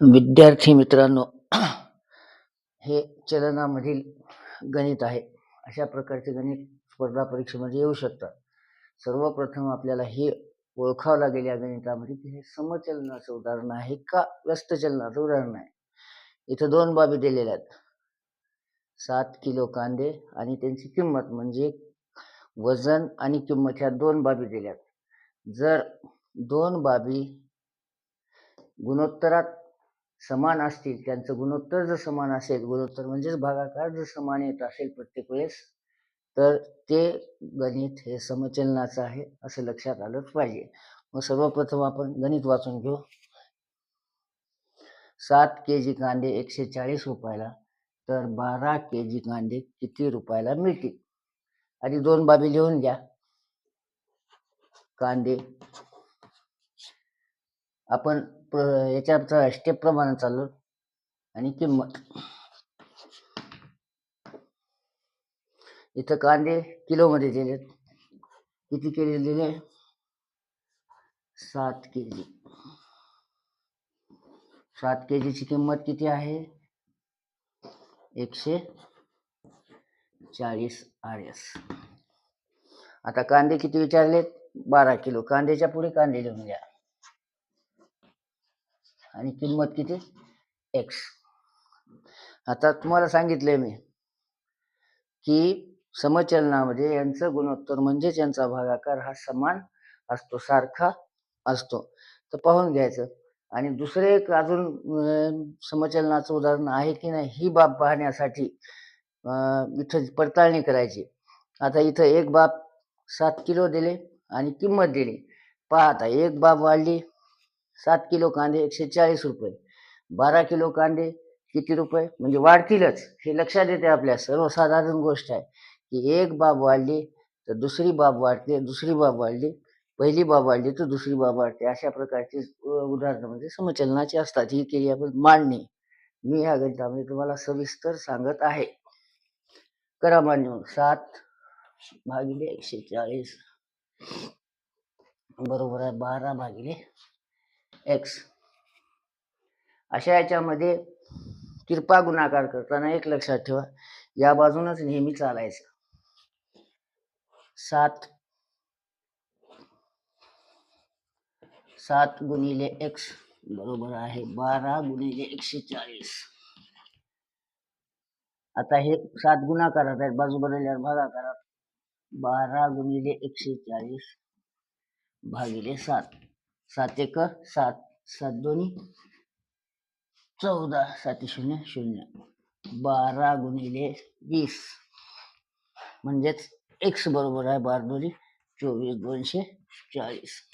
विद्यार्थी मित्रांनो हे चलनामधील गणित आहे. अशा प्रकारचे गणित स्पर्धा परीक्षेमध्ये येऊ शकतात. सर्वप्रथम आपल्याला हे ओळखावं लागेल या गणितामध्ये की हे समचलनाचं उदाहरण आहे का व्यस्त चलनाचं उदाहरण आहे. इथं दोन बाबी दिलेल्या आहेत. सात किलो कांदे आणि त्यांची किंमत म्हणजे वजन आणि किंमत ह्या दोन बाबी दिल्यात. जर दोन बाबी गुणोत्तरात समान असतील त्यांचं गुणोत्तर जर समान असेल गुणोत्तर म्हणजेच भागाकार जर समान येत असेल प्रत्येक वेळेस तर ते गणित हे समचलनाचं आहे असं लक्षात आलंच पाहिजे. मग सर्वप्रथम आपण गणित वाचून घेऊ. सात के जी कांदे एकशे चाळीस रुपयाला तर बारा के जी कांदे किती रुपयाला मिळतील? आधी दोन बाबी लिहून घ्या. कांदे आपण प्र- याच्या स्टेप प्रमाणे चाललो. आणि किंमत. इथं कांदे किलोमध्ये दिले किती केले दिले? सात के जी सात के जीची किंमत किती आहे? एकशे चाळीस आर एस. आता कांदे किती विचारलेत? बारा किलो. कांद्याच्या पुढे कांदे लिहून घ्या. आणि किंमत किती? एक्स आता तुम्हाला सांगितलंय मी की समचलनामध्ये यांचं गुणोत्तर म्हणजेच यांचा भागाकार हा समान असतो सारखा असतो. तर पाहून घ्यायचं. आणि दुसरं एक अजून समचलनाचं उदाहरण आहे की नाही ही बाब पाहण्यासाठी इथं पडताळणी करायची. आता इथं एक बाब सात किलो दिले आणि किंमत दिली. पहा आता एक बाब वाढली. सात किलो कांदे एकशे चाळीस रुपये. बारा किलो कांदे किती रुपये? म्हणजे वाढतीलच. हे लक्षात येते आपल्या. सर्वसाधारण गोष्ट आहे की एक बाब वाढली तर दुसरी बाब वाढते दुसरी बाब वाढली पहिली बाब वाढली तर दुसरी बाब वाढते. अशा प्रकारची उदाहरणं म्हणजे समचलनाची असतात. ही केली आपण मांडणी. मी या गणितामध्ये तुम्हाला सविस्तर सांगत आहे. करा मांडणी. सात भागिले एकशे चाळीस. बरोबर आहे. बारा भागिले एक्स अशा याच्यामध्ये तिरपा गुणाकार करताना एक लक्षात ठेवा. या बाजूनच नेहमी चालायचं. सात. सात गुणिले एक्स बरोबर आहे बारा गुणिले एकशे चाळीस. आता हे सात गुणाकारात आहेत. बाजू बदलल्यावर भागाकारात बारा गुणिले एकशे चाळीस भागिले सात. सात एक सात सात दोन्ही. चौदा सात शून्य शून्य. बारा गुणिले वीस. म्हणजेच एक्स बरोबर आहे बारा दोन्ही. चोवीस दोनशे चाळीस.